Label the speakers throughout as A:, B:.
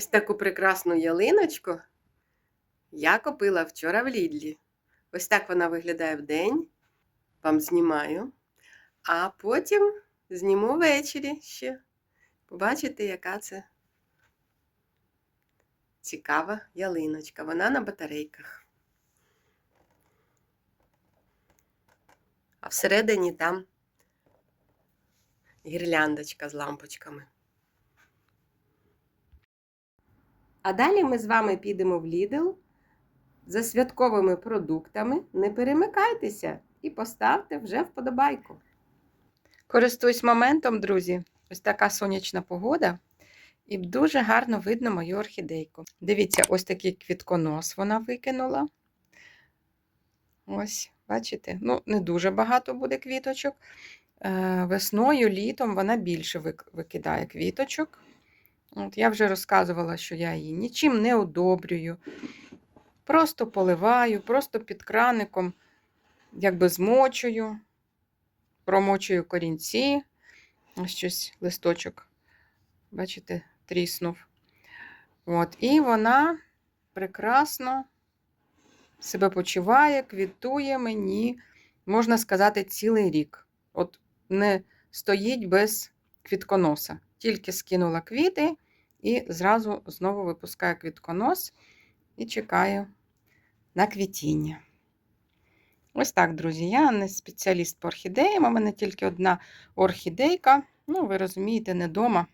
A: Ось таку прекрасну ялиночку я купила вчора в Лідлі. Ось так вона виглядає в день. Вам знімаю. А потім зніму ввечері ще. Побачите, яка це цікава ялиночка. Вона на батарейках. А всередині там гірляндочка з лампочками. А далі ми з вами підемо в Lidl за святковими продуктами. Не перемикайтеся і поставте вже вподобайку. Користуюсь моментом, друзі. Ось така сонячна погода. І дуже гарно видно мою орхідейку. Дивіться, ось такий квітконос вона викинула. Ось, бачите? Ну, не дуже багато буде квіточок. Е, Весною, літом вона більше викидає квіточок. От Я вже розказувала, що я її нічим не одобрюю. Просто поливаю, просто під краником, якби змочую, промочую корінці. Ось щось листочок, бачите, тріснув. От, І вона прекрасно себе почуває, квітує мені, можна сказати, цілий рік. От не стоїть без квітконоса. Тільки скинула квіти і зразу знову випускаю квітконос і чекаю на квітіння. Ось так, друзі. Я не спеціаліст по орхідеям, у мене тільки одна орхідейка. Ну, ви розумієте, не вдома.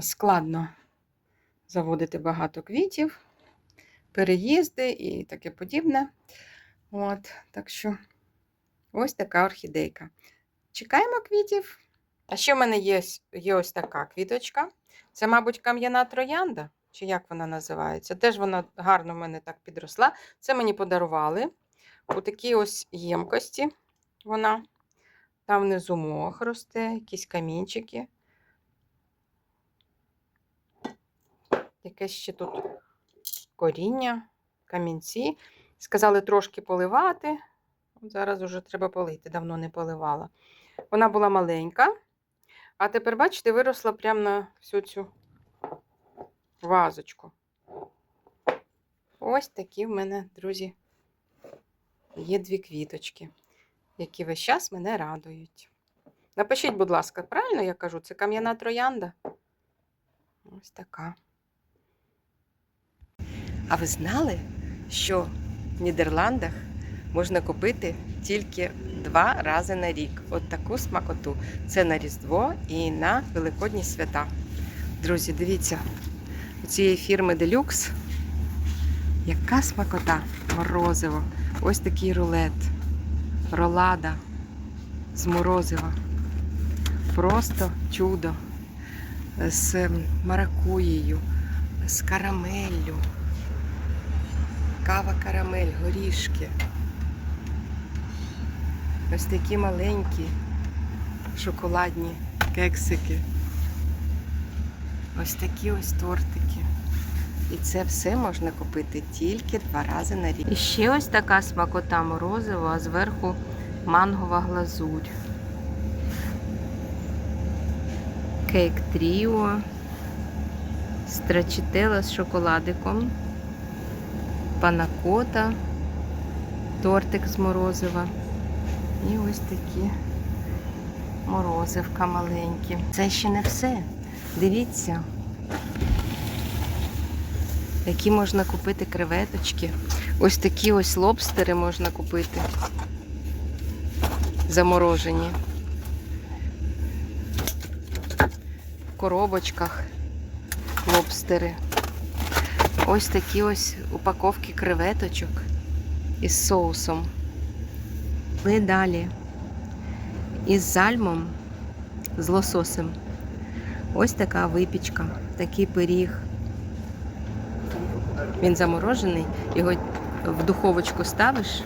A: Складно заводити багато квітів, переїзди і таке подібне. От, Так що ось така орхідейка. Чекаємо квітів. А ще в мене є, є ось така квіточка. Це, мабуть, кам'яна троянда, чи як вона називається. Теж вона гарно в мене так підросла. Це мені подарували у такій ось ємкості. Вона. Там внизу мох росте, якісь камінчики. Якесь ще тут коріння, камінці. Сказали трошки поливати. Зараз уже треба полити, давно не поливала. Вона була маленька. А тепер, бачите, виросла прямо на всю цю вазочку. Ось такі в мене, друзі, є дві квіточки, які весь час мене радують. Напишіть, будь ласка, правильно я кажу, це кам'яна троянда? Ось така. А ви знали, що в Нідерландах можна купити тільки два рази на рік. От таку смакоту. Це на Різдво і на Великодні свята. Друзі, дивіться, у цієї фірми Deluxe яка смакота, морозиво. Ось такий рулет, ролада з морозива. Просто чудо. З маракуєю, з карамеллю. Кава карамель, горішки. Ось такі маленькі шоколадні кексики. Ось такі ось тортики. І це все можна купити тільки два рази на рік. І ще ось така смакота морозива, а зверху мангова глазурь. Кейк тріо, страчителла з шоколадиком, панакота, тортик з морозива. І ось такі морозивка маленькі. Це ще не все. Дивіться, які можна купити креветочки. Ось такі ось лобстери можна купити. Заморожені. В коробочках лобстери. Ось такі ось упаковки креветочок із соусом. Ми далі із зальмом, з лососем. Ось така випічка, такий пиріг. Він заморожений, його в духовочку ставиш.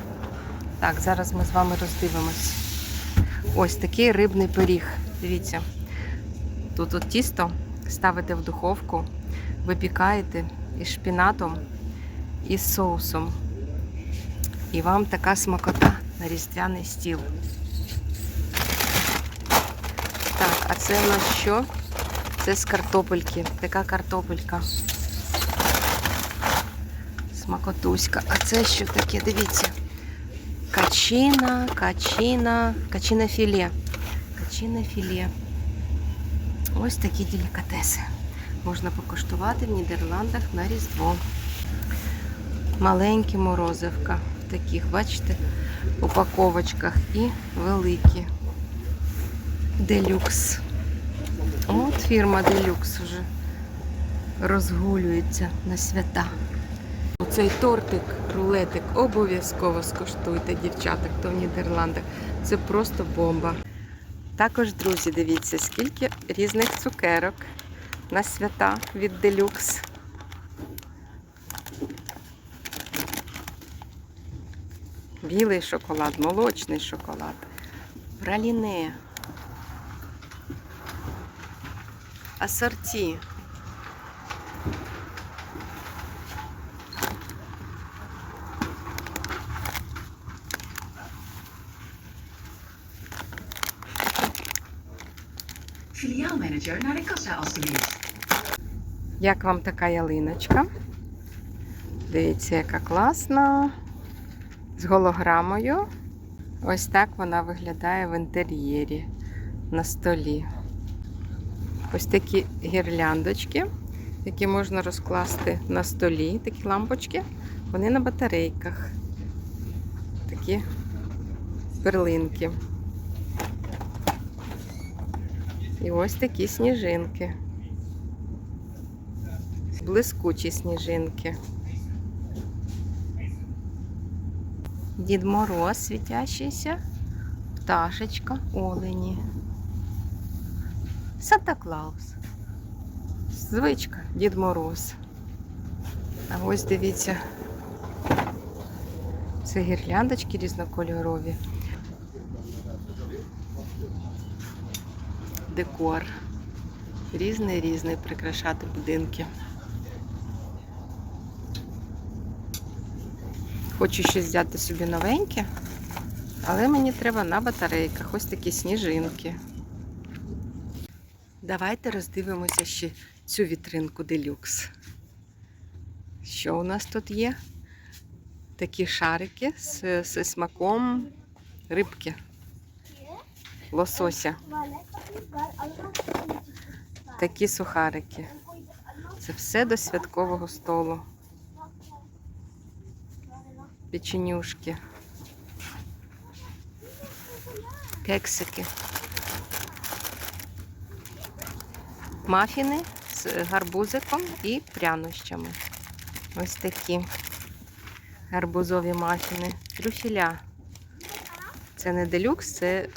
A: Так, зараз ми з вами роздивимось. Ось такий рибний пиріг. Дивіться. Тут от тісто ставите в духовку, випікаєте із шпінатом і з соусом. І вам така смакота на різдвяний стіл. Так, а це в нас що? Це з картопельки. Така картопелька. Смакотуська. А це що таке? Дивіться. Качина, качина, качине філе. Качине філе. Ось такі делікатеси. Можна покуштувати в Нідерландах на Різдво. Маленькі морозивка таких, бачите, упаковочках і великі. Делюкс. От фірма Делюкс вже розгулюється на свята. Оцей тортик, рулетик обов'язково скуштуйте, дівчата, хто в Нідерландах. Це просто бомба. Також, друзі, дивіться, скільки різних цукерок на свята від Делюкс. Білий шоколад, молочний шоколад, праліне, асорті.
B: Naar de kassa.
A: Як вам така ялиночка? Дивіться, яка класна. З голограмою. Ось так вона виглядає в інтер'єрі на столі. Ось такі гірляндочки, які можна розкласти на столі, такі лампочки, вони на батарейках. Такі перлинки. І ось такі сніжинки. Блискучі сніжинки. Дід Мороз світящийся, пташечка, олені. Санта Клаус. Звичка, Дід Мороз. А ось дивіться. Це гірляндочки різнокольорові. Декор. Різний різний прикрашати будинки. Хочу щось взяти собі новеньке, але мені треба на батарейках. Ось такі сніжинки. Давайте роздивимося ще цю вітринку делюкс. Що у нас тут є? Такі шарики з, з смаком рибки, лосося. Такі сухарики. Це все до святкового столу. Печенюшки. Кексики. Мафіни з гарбузиком і прянощами. Ось такі гарбузові мафіни. Трюфіля. Це не делюкс, це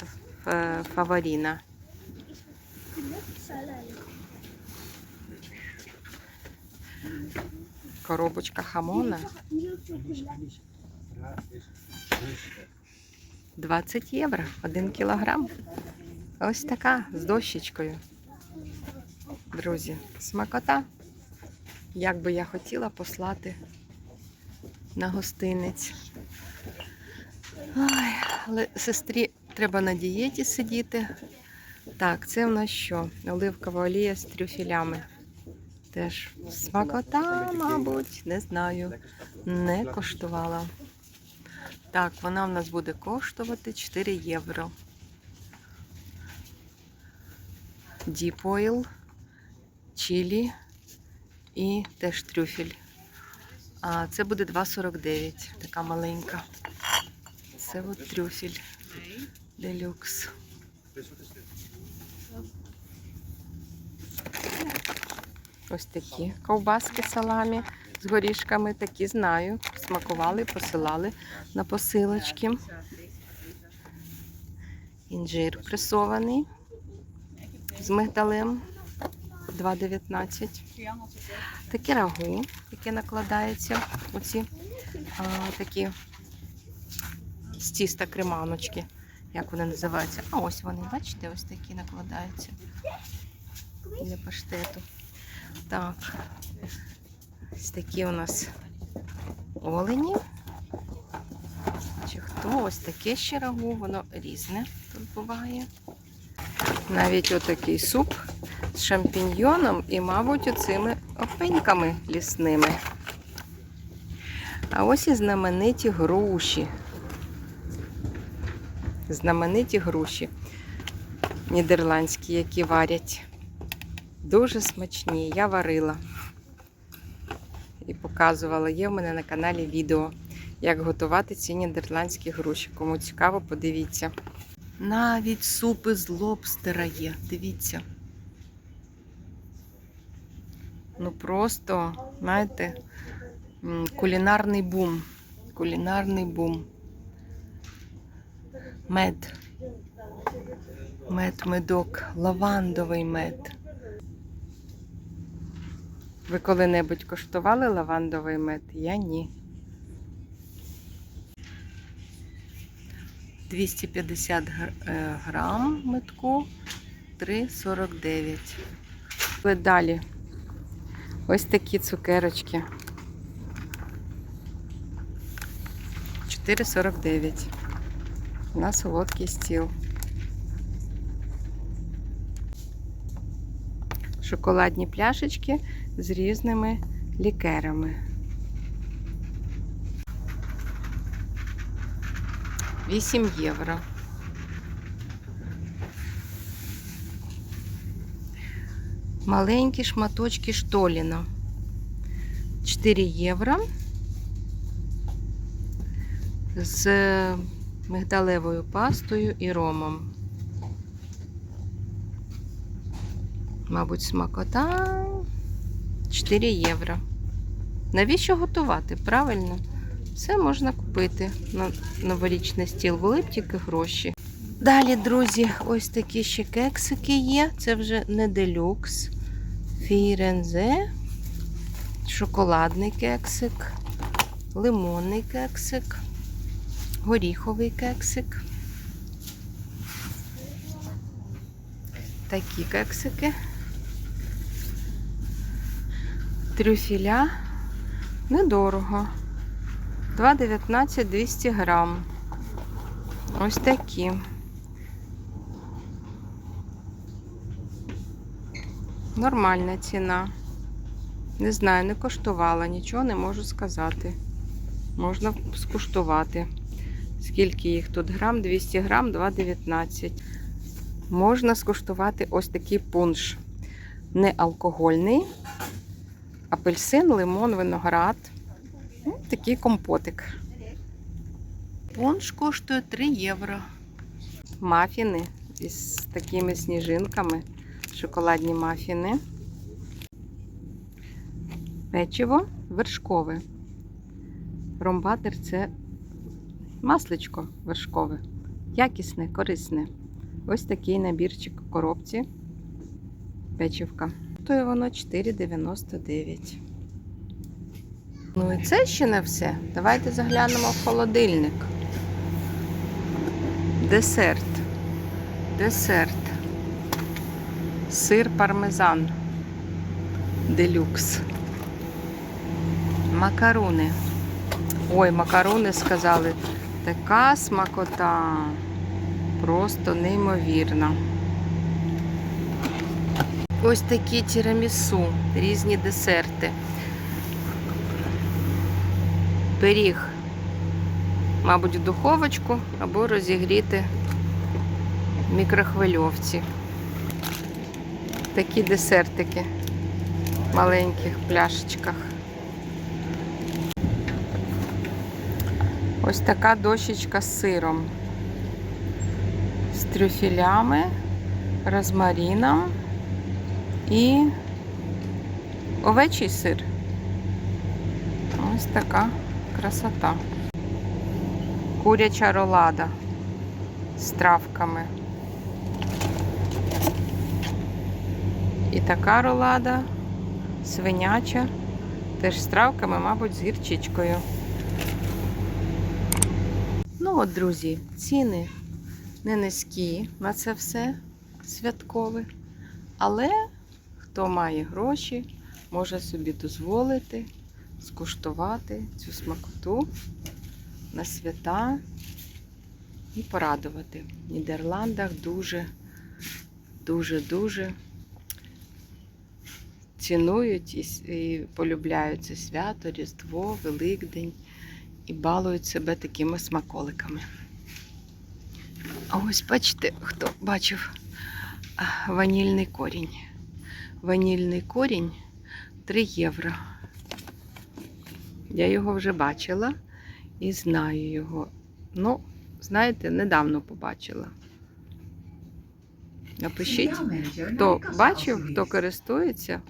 A: е, фаворіна. Коробочка хамона. 20 євро, 1 кілограм. Ось така з дощечкою. Друзі, смакота. Як би я хотіла послати на гостинець. Ой, але сестрі треба на дієті сидіти. Так, це в нас що? Оливкова олія з трюфелями. Теж смакота, мабуть, не знаю. Не коштувала. Так, вона в нас буде коштувати 4 євро. Oil, чилі і теж трюфель. А це буде 2,49, така маленька. Це от трюфель делюкс. Ось такі ковбаски саламі з горішками, такі знаю. Смакували, посилали на посилочки. Інжир пресований з мигдалем 2,19. Таке рагу, яке накладається. Оці а, такі з тіста креманочки. Як вони називаються? А ось вони, бачите, ось такі накладаються для паштету. Так, ось такі у нас олені. Чи хто ось таке ще рагу, воно різне тут буває. Навіть отакий суп з шампіньйоном і, мабуть, оцими опеньками лісними. А ось і знамениті груші. Знамениті груші нідерландські, які варять. Дуже смачні. Я варила і показувала. Є в мене на каналі відео, як готувати ці нідерландські груші. Кому цікаво, подивіться. Навіть супи з лобстера є. Дивіться. Ну просто, знаєте, кулінарний бум. Кулінарний бум. Мед. Мед, медок, лавандовий мед. Ви коли-небудь коштували лавандовий мед? Я ні. 250 гр- е, грам метку 3,49. Але Далі. Ось такі цукерочки. 4,49. На солодкий стіл. Шоколадні пляшечки з різними лікерами. 8 євро. Маленькі шматочки штоліна. 4 євро. З мигдалевою пастою і ромом. Мабуть, смакота 4 євро. Навіщо готувати? Правильно? Все можна купити на новорічний стіл, були б тільки гроші. Далі, друзі, ось такі ще кексики є. Це вже не делюкс. Фірензе, шоколадний кексик, лимонний кексик, горіховий кексик. Такі кексики. Трюфіля недорого. 2,19 200 грам. Ось такі. Нормальна ціна. Не знаю, не коштувала, нічого не можу сказати. Можна скуштувати. Скільки їх тут грам? 200 грам, 2,19. Можна скуштувати ось такий пунш. Не алкогольний. Апельсин, лимон, виноград. Ну, Такий компотик. Пунш коштує 3 євро. Мафіни із такими сніжинками. Шоколадні мафіни. Печиво вершкове. Ромбатер це масличко вершкове. Якісне, корисне. Ось такий набірчик у коробці. Печивка. То воно 4,99. Ну і це ще не все. Давайте заглянемо в холодильник. Десерт. Десерт. Сир пармезан. Делюкс. Макаруни. Ой, макаруни сказали. Така смакота. Просто неймовірна. Ось такі тірамісу, різні десерти. Пиріг, мабуть, в духовочку або розігріти мікрохвильовці. Такі десертики в маленьких пляшечках. Ось така дощечка з сиром, з трюфелями, розмаріном і овечий сир. Ось така красота. Куряча ролада з травками. І така ролада свиняча, теж з травками, мабуть, з гірчичкою. Ну от, друзі, ціни не низькі на це все святкове. Але хто має гроші, може собі дозволити скуштувати цю смакоту на свята і порадувати. В Нідерландах дуже дуже-дуже цінують і, полюбляють це свято, Різдво, Великдень і балують себе такими смаколиками. А ось бачите, хто бачив ванільний корінь. Ванільний корінь 3 євро. Я його вже бачила і знаю його. Ну, знаєте, недавно побачила. Напишіть, хто бачив, хто користується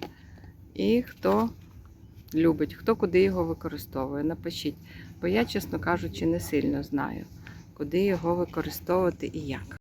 A: і хто любить, хто куди його використовує. Напишіть, бо я, чесно кажучи, не сильно знаю, куди його використовувати і як.